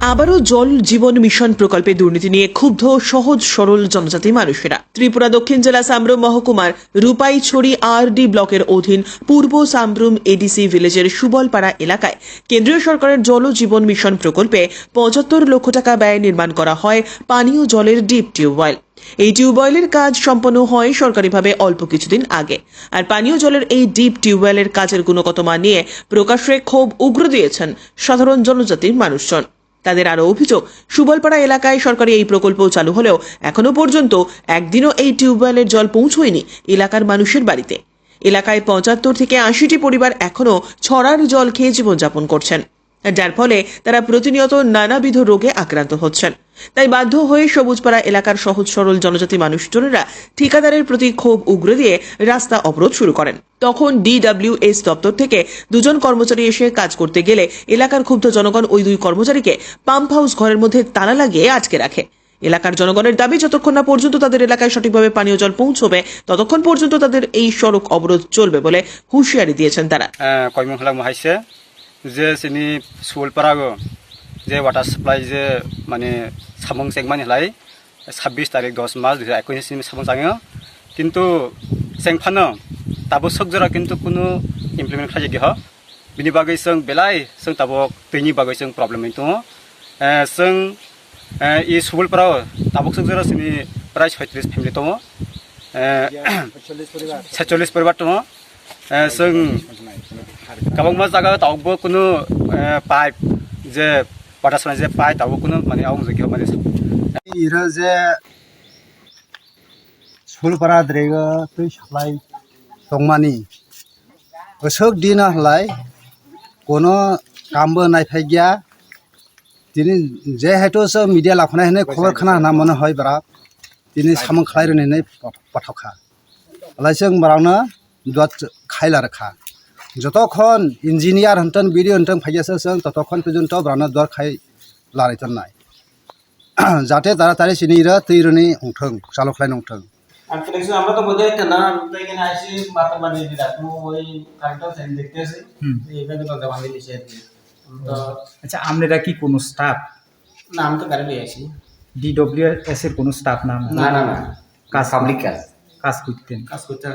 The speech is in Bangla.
আবারও জল জীবন মিশন প্রকল্পে দুর্নীতি নিয়ে ক্ষুব্ধ সহজ সরল জনজাতি মানুষেরা। ত্রিপুরা দক্ষিণ জেলা সামরুম মহকুমার রূপাইছড়ি আরডি ব্লকের অধীন পূর্ব সামরুম এডিসি ভিলেজের সুবলপাড়া এলাকায় কেন্দ্রীয় সরকারের জল জীবন মিশন প্রকল্পে পঁচাত্তর লক্ষ টাকা ব্যয়ে নির্মাণ করা হয় পানীয় জলের ডিপ টিউবওয়েল। এই টিউবওয়েলের কাজ সম্পন্ন হয় সরকারিভাবে অল্প কিছুদিন আগে। আর পানীয় জলের এই ডিপ টিউবওয়েলের কাজের গুণগত মান নিয়ে প্রকাশ্যে ক্ষোভ উগ্র দিয়েছেন সাধারণ জনজাতির মানুষজন। তাদের আরও অভিযোগ। সুবলপাড়া এলাকায় সরকারি এই প্রকল্প চালু হলেও এখনও পর্যন্ত একদিনও এই টিউবওয়েলের জল পৌঁছয়নি এলাকার মানুষের বাড়িতে। এলাকায় পঁচাত্তর থেকে আশিটি পরিবার এখনও ছড়ার জল খেয়ে জীবনযাপন করছেন। যার ফলে তারা প্রতিনিয়ত নানাবিধ রোগে আক্রান্ত হচ্ছেন। তাই বাধ্য হয়ে সবুজপাড়া এলাকার সহজ সরল জনজাতি মানুষজনেরা ঠিকাদারের প্রতি ক্ষোভ উগরে দিয়ে রাস্তা অবরোধ শুরু করেন। তখন ডিডব্লিউএস দপ্তর থেকে দুজন কর্মচারী এসে কাজ করতে গেলে এলাকার ক্ষুব্ধ জনগণ ওই দুই কর্মচারীকে পাম্প হাউস ঘরের মধ্যে তালা লাগিয়ে আটকে রাখে। এলাকার জনগণের দাবি, যতক্ষণ না পর্যন্ত তাদের এলাকায় সঠিকভাবে পানীয় জল পৌঁছবে, ততক্ষণ পর্যন্ত তাদের এই সড়ক অবরোধ চলবে বলে হুঁশিয়ারি দিয়েছেন তারা। হাইছে যে চিনি সুলপাড়া যে ওয়াটার সাপ্লাই যে মানে সামং চেংমানি হলাই ছাব্বিছ তাৰিখ দহ মাৰ্চ দুহেজাৰ একৈছ সামং চাঙো কিন্তু চেংফানো তাবো सकजरा কিন্তু কোনো इमप्लिमेन्ट खालामि दिह बिनि बागै जों बेलाय जों ताबक दैनि बागै जों प्रब्लेम दङ जों इ सुबुलफोराव ताबक सकजरा जोंनि प्राय सयत्रिस फेमिलि दङ सेचल्लिस परिबार दङ जों गोबांबा जायगा दावबो कुनु पाइप जे वाटार কটার সময় যে পায় তাও কোনো মানে অংযোগ্য মানে এরা যে সুলপাড়া দ্রেগ তুই সাপ্লাই দংমানি অসুখ দিন হলাই কোনো কামবো নাইফাই গিয়া তিনি যেহেতু সব মিডিয়া লাফনাই হনে খবর খানা হনা মনে হয় বারা তিনি সামন খালাই রেনে পাঠাখা হলাইসং বারানো জত খাইলার খা যতক্ষণ ইঞ্জিনিয়ার হন্টন বিডি হন্টন ফাইয়াছে সং ততক্ষণ পর্যন্ত ব্রানার দর খাই লারাইতন নাই। যাতে তাড়াতাড়ি চিনিরা তৈরনি উঠং চালক লাইন উঠং আচ্ছা কি কোনো স্টাফ না আমি তো গাড়ি এর কোনো স্টাফ না? না না কাজ পাবলিক কাজ। কাজ করতেন। কাজ করতে